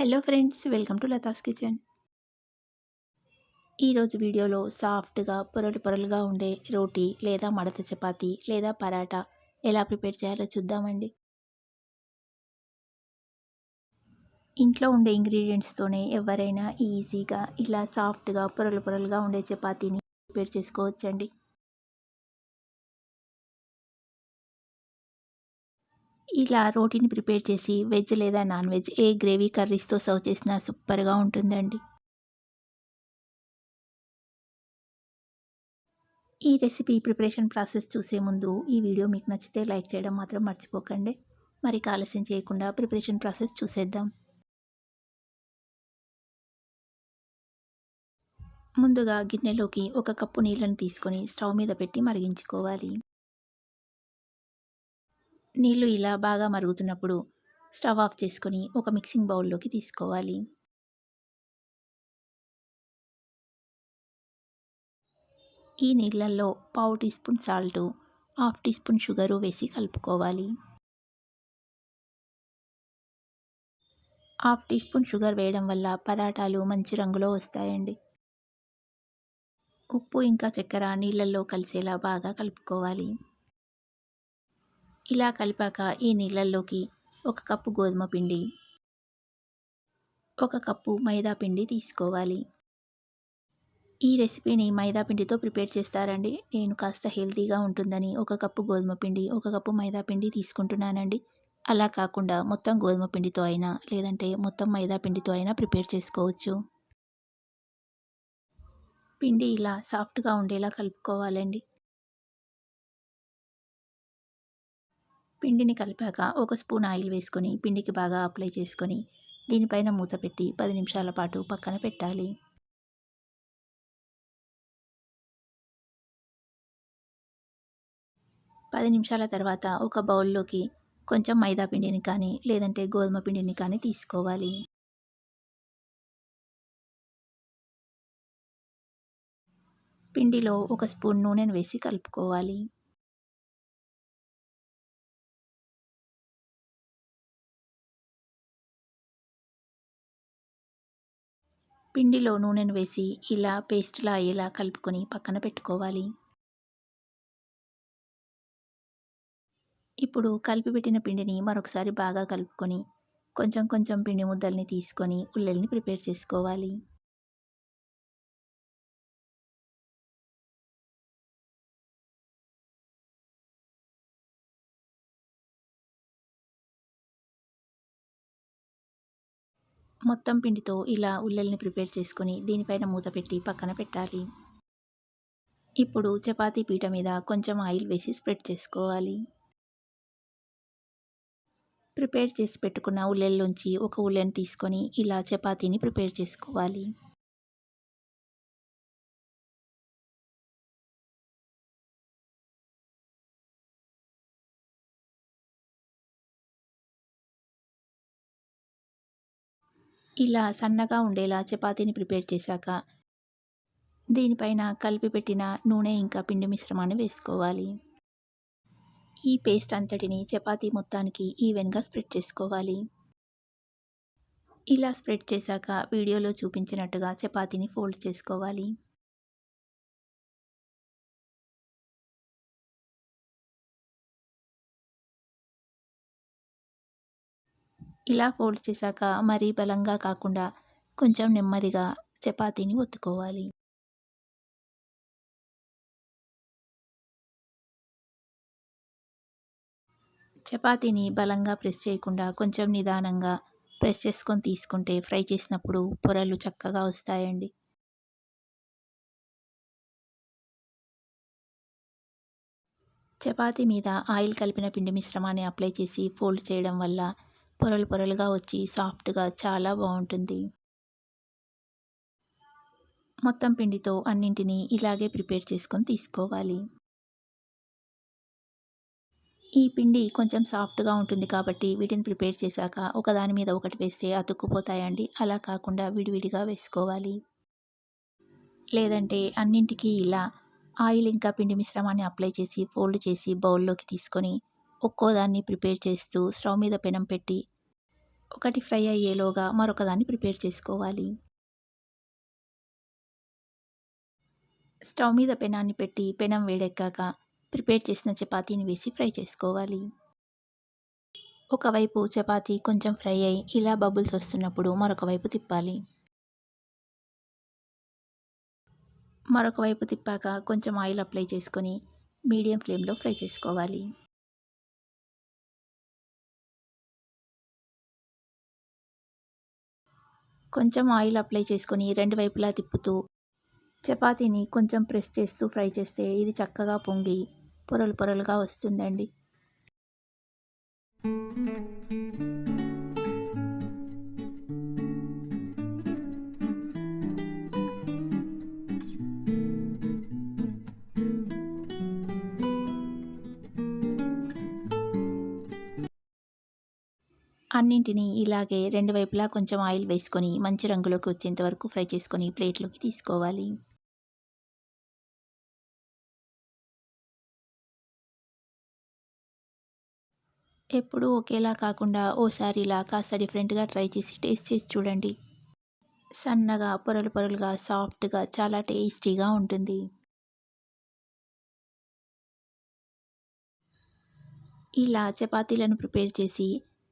Hello friends welcome to Latha's kitchen ఈరోజు వీడియోలో సాఫ్ట్గా పొరలు పొరలుగా ఉండే రోటీ లేదా మడత చపాతి లేదా పరాటా ఎలా ప్రిపేర్ చేయాలో చూద్దామండి. ఇంట్లో ఉండే ఇంగ్రీడియంట్స్తోనే ఎవరైనా ఈజీగా ఇలా సాఫ్ట్గా పొరలు పొరలుగా ఉండే చపాతీని ప్రిపేర్ చేసుకోవచ్చండి. ఇలా రోటీని ప్రిపేర్ చేసి వెజ్ లేదా నాన్ వెజ్ ఏ గ్రేవీ కర్రీస్తో సర్వ్ చేసినా సూపర్గా ఉంటుందండి. ఈ రెసిపీ ప్రిపరేషన్ ప్రాసెస్ చూసే ముందు ఈ వీడియో మీకు నచ్చితే లైక్ చేయడం మాత్రం మర్చిపోకండి. మరి ఆలస్యం చేయకుండా ప్రిపరేషన్ ప్రాసెస్ చూసేద్దాం. ముందుగా గిన్నెలోకి ఒక కప్పు నీళ్ళని తీసుకొని స్టవ్ మీద పెట్టి మరిగించుకోవాలి. నీళ్ళు ఇలా బాగా మరుగుతున్నప్పుడు స్టవ్ ఆఫ్ చేసుకొని ఒక మిక్సింగ్ బౌల్లోకి తీసుకోవాలి. ఈ నీళ్ళల్లో పావు teaspoon salt half teaspoon sugar వేసి కలుపుకోవాలి. హాఫ్ టీ స్పూన్ షుగర్ వేయడం వల్ల పరాటాలు మంచి రంగులో వస్తాయండి. ఉప్పు ఇంకా చక్కెర నీళ్ళల్లో కలిసేలా బాగా కలుపుకోవాలి. ఇలా కలిపాక ఈ నీళ్ళల్లోకి ఒక కప్పు గోధుమ పిండి ఒక కప్పు మైదా పిండి తీసుకోవాలి. ఈ రెసిపీని మైదా పిండితో ప్రిపేర్ చేస్తారండి. నేను కాస్త హెల్తీగా ఉంటుందని ఒక కప్పు గోధుమ పిండి ఒక కప్పు మైదా పిండి తీసుకుంటున్నానండి. అలా కాకుండా మొత్తం గోధుమ పిండితో అయినా లేదంటే మొత్తం మైదా పిండితో అయినా ప్రిపేర్ చేసుకోవచ్చు. పిండి ఇలా సాఫ్ట్గా ఉండేలా కలుపుకోవాలండి. పిండిని కలిపాక ఒక స్పూన్ ఆయిల్ వేసుకొని పిండికి బాగా అప్లై చేసుకొని దీనిపైన మూత పెట్టి పది నిమిషాల పాటు పక్కన పెట్టాలి. పది నిమిషాల తర్వాత ఒక బౌల్లోకి కొంచెం మైదా పిండిని కానీ లేదంటే గోధుమ పిండిని కానీ తీసుకోవాలి. పిండిలో ఒక స్పూన్ నూనెను వేసి కలుపుకోవాలి. పిండిలో నూనెను వేసి ఇలా పేస్ట్లా ఇలా కలుపుకొని పక్కన పెట్టుకోవాలి. ఇప్పుడు కలిపి పెట్టిన పిండిని మరొకసారి బాగా కలుపుకొని కొంచెం కొంచెం పిండి ముద్దల్ని తీసుకొని ఉల్లల్ని ప్రిపేర్ చేసుకోవాలి. మొత్తం పిండితో ఇలా ఉల్లల్ని ప్రిపేర్ చేసుకొని దీనిపైన మూత పెట్టి పక్కన పెట్టాలి. ఇప్పుడు చపాతీ పీట మీద కొంచెం ఆయిల్ వేసి స్ప్రెడ్ చేసుకోవాలి. ప్రిపేర్ చేసి పెట్టుకున్న ఉల్లెల్లోంచి ఒక ఉల్లెని తీసుకొని ఇలా చపాతీని ప్రిపేర్ చేసుకోవాలి. ఇలా సన్నగా ఉండేలా చపాతీని ప్రిపేర్ చేశాక దీనిపైన కలిపి పెట్టిన నూనె ఇంకా పిండి మిశ్రమాన్ని వేసుకోవాలి. ఈ పేస్ట్ అంతటిని చపాతీ మొత్తానికి ఈవెన్గా స్ప్రెడ్ చేసుకోవాలి. ఇలా స్ప్రెడ్ చేశాక వీడియోలో చూపించినట్టుగా చపాతీని ఫోల్డ్ చేసుకోవాలి. ఇలా ఫోల్డ్ చేశాక మరీ బలంగా కాకుండా కొంచెం నెమ్మదిగా చపాతీని ఒత్తుకోవాలి. చపాతీని బలంగా ప్రెస్ చేయకుండా కొంచెం నిదానంగా ప్రెస్ చేసుకొని తీసుకుంటే ఫ్రై చేసినప్పుడు పొరలు చక్కగా వస్తాయండి. చపాతీ మీద ఆయిల్ కలిపిన పిండి మిశ్రమాన్ని అప్లై చేసి ఫోల్డ్ చేయడం వల్ల పొరలు పొరలుగా వచ్చి సాఫ్ట్గా చాలా బాగుంటుంది. మొత్తం పిండితో అన్నింటినీ ఇలాగే ప్రిపేర్ చేసుకొని తీసుకోవాలి. ఈ పిండి కొంచెం సాఫ్ట్గా ఉంటుంది కాబట్టి వీటిని ప్రిపేర్ చేశాక ఒకదాని మీద ఒకటి వేస్తే అతుక్కుపోతాయండి. అలా కాకుండా విడివిడిగా వేసుకోవాలి. లేదంటే అన్నింటికీ ఇలా ఆయిల్ ఇంకా పిండి మిశ్రమాన్ని అప్లై చేసి ఫోల్డ్ చేసి బౌల్లోకి తీసుకొని ఒక్కో దాన్ని ప్రిపేర్ చేస్తూ స్టవ్ మీద పెనం పెట్టి ఒకటి ఫ్రై అయ్యేలోగా మరొకదాన్ని ప్రిపేర్ చేసుకోవాలి. స్టవ్ మీద పెనాన్ని పెట్టి పెనం వేడెక్కాక ప్రిపేర్ చేసిన చపాతీని వేసి ఫ్రై చేసుకోవాలి. ఒకవైపు చపాతీ కొంచెం ఫ్రై అయ్యి ఇలా బబుల్స్ వస్తున్నప్పుడు మరొక వైపు తిప్పాలి. మరొక వైపు తిప్పాక కొంచెం ఆయిల్ అప్లై చేసుకొని మీడియం ఫ్లేమ్లో ఫ్రై చేసుకోవాలి. కొంచెం ఆయిల్ అప్లై చేసుకొని రెండు వైపులా తిప్పుతూ చపాతీని కొంచెం ప్రెస్ చేస్తూ ఫ్రై చేస్తే ఇది చక్కగా పొంగి పొరలు పొరలుగా వస్తుందండి. అన్నింటినీ ఇలాగే రెండు వైపులా కొంచెం ఆయిల్ వేసుకొని మంచి రంగులోకి వచ్చేంత వరకు ఫ్రై చేసుకొని ప్లేట్లోకి తీసుకోవాలి. ఎప్పుడూ ఒకేలా కాకుండా ఓసారి ఇలా కాస్త డిఫరెంట్గా ట్రై చేసి టేస్ట్ చేసి చూడండి. సన్నగా పొరలు పొరలుగా సాఫ్ట్గా చాలా టేస్టీగా ఉంటుంది. ఇలా చపాతీలను ప్రిపేర్ చేసి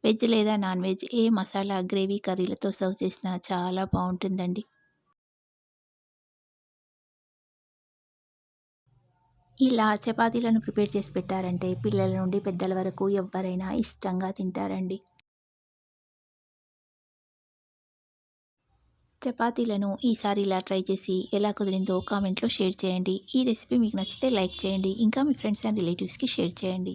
వెజ్ లేదా నాన్ వెజ్? ఏ మసాలా గ్రేవీ కర్రీలతో సర్వ్ చేసినా చాలా బాగుంటుందండి. ఇలా చపాతీలను ప్రిపేర్ చేసి పెట్టారంటే పిల్లల నుండి పెద్దల వరకు ఎవరైనా ఇష్టంగా తింటారండి. చపాతీలను ఈసారి ఇలా ట్రై చేసి ఎలా కుదిరిందో కామెంట్లో షేర్ చేయండి. ఈ రెసిపీ మీకు నచ్చితే లైక్ చేయండి. ఇంకా మీ ఫ్రెండ్స్ అండ్ రిలేటివ్స్కి షేర్ చేయండి.